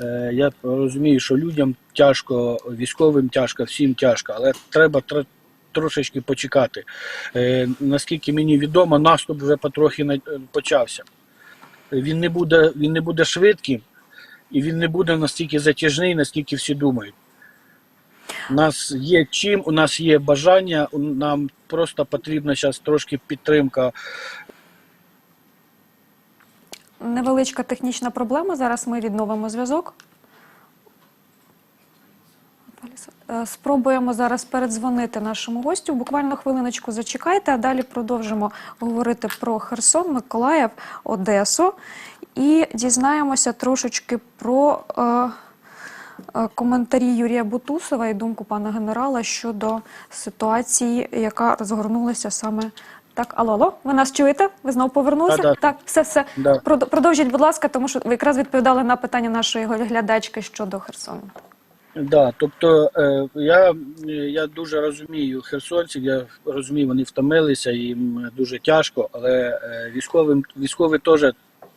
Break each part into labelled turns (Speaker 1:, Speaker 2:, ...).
Speaker 1: Е, Я розумію, що людям тяжко, військовим тяжко, всім тяжко, але треба тр- трошечки почекати. Е, Наскільки мені відомо, наступ вже потрохи почався. Він не буде, він не буде швидким і він не буде настільки затяжний, наскільки всі думають. У нас є чим, у нас є бажання, нам просто потрібна зараз трошки підтримка.
Speaker 2: Невеличка технічна проблема. Зараз ми відновимо зв'язок. Е, Спробуємо зараз передзвонити нашому гостю. Буквально хвилиночку зачекайте, а далі продовжимо говорити про Херсон, Миколаїв, Одесу і дізнаємося трошечки про е, е, коментарі Юрія Бутусова і думку пана генерала щодо ситуації, яка розгорнулася саме. Так, алло, алло, ви нас чуєте? Ви знову повернулися?
Speaker 1: Да-да.
Speaker 2: Так, все, все.
Speaker 1: Да.
Speaker 2: Продовжіть, будь ласка, тому що ви якраз відповідали на питання нашої глядачки щодо Херсону.
Speaker 1: Да, тобто е, я, я дуже розумію херсонців, я розумію, вони втомилися, їм дуже тяжко, але е, військовим військові теж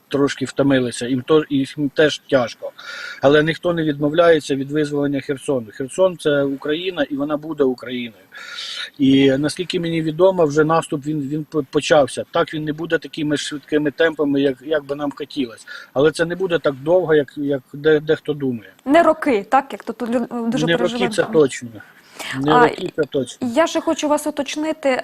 Speaker 1: трошки втомилися, їм, то, їм теж тяжко. Але ніхто не відмовляється від визволення Херсону. Херсон це Україна і вона буде Україною. І наскільки мені відомо, вже наступ він, він почався. Так він не буде такими швидкими темпами, як, як би нам хотілося. Але це не буде так довго, як, як де, дехто думає.
Speaker 2: Не роки, так як то тут дуже
Speaker 1: не роки це точно. Не
Speaker 2: А,
Speaker 1: точно.
Speaker 2: Я ще хочу вас уточнити.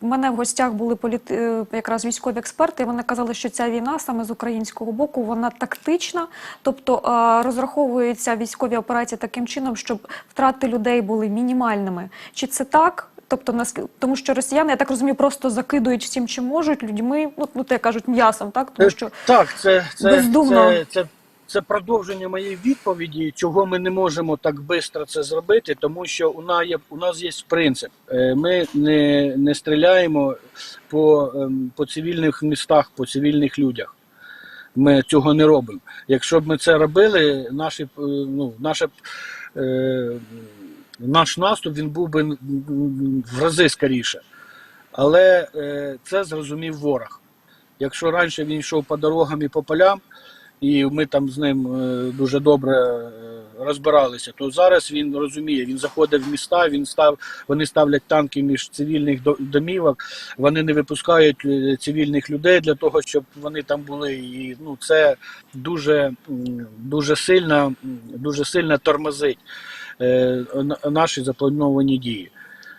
Speaker 2: У мене в гостях були політи... е, якраз військові експерти. і Вони казали, що ця війна саме з українського боку вона тактична, тобто розраховуються військові операції таким чином, щоб втрати людей були мінімальними. Чи це так? Тобто нас тому, що росіяни, я так розумію, просто закидують всім, чим можуть людьми, ну ну те кажуть, м'ясом, так тому що
Speaker 1: Е, Так, це, це,
Speaker 2: бездумно.
Speaker 1: це, це, це продовження моєї відповіді, чого ми не можемо так швидко це зробити, тому що у нас є, у нас є принцип. Е, Ми не, не стріляємо по, ем, по цивільних містах, по цивільних людях. Ми цього не робимо. Якщо б ми це робили, наші, е, ну, наше, е, наш наступ він був би в рази скоріше. Але е, це зрозумів ворог. Якщо раніше він йшов по дорогам і по полям, і ми там з ним е, дуже добре е, розбиралися, то зараз він розуміє, він заходить в міста, він став, вони ставлять танки між цивільних до- домівок, вони не випускають е, цивільних людей для того, щоб вони там були. І ну, це дуже, дуже сильно, дуже сильно тормозить е, на- наші заплановані дії.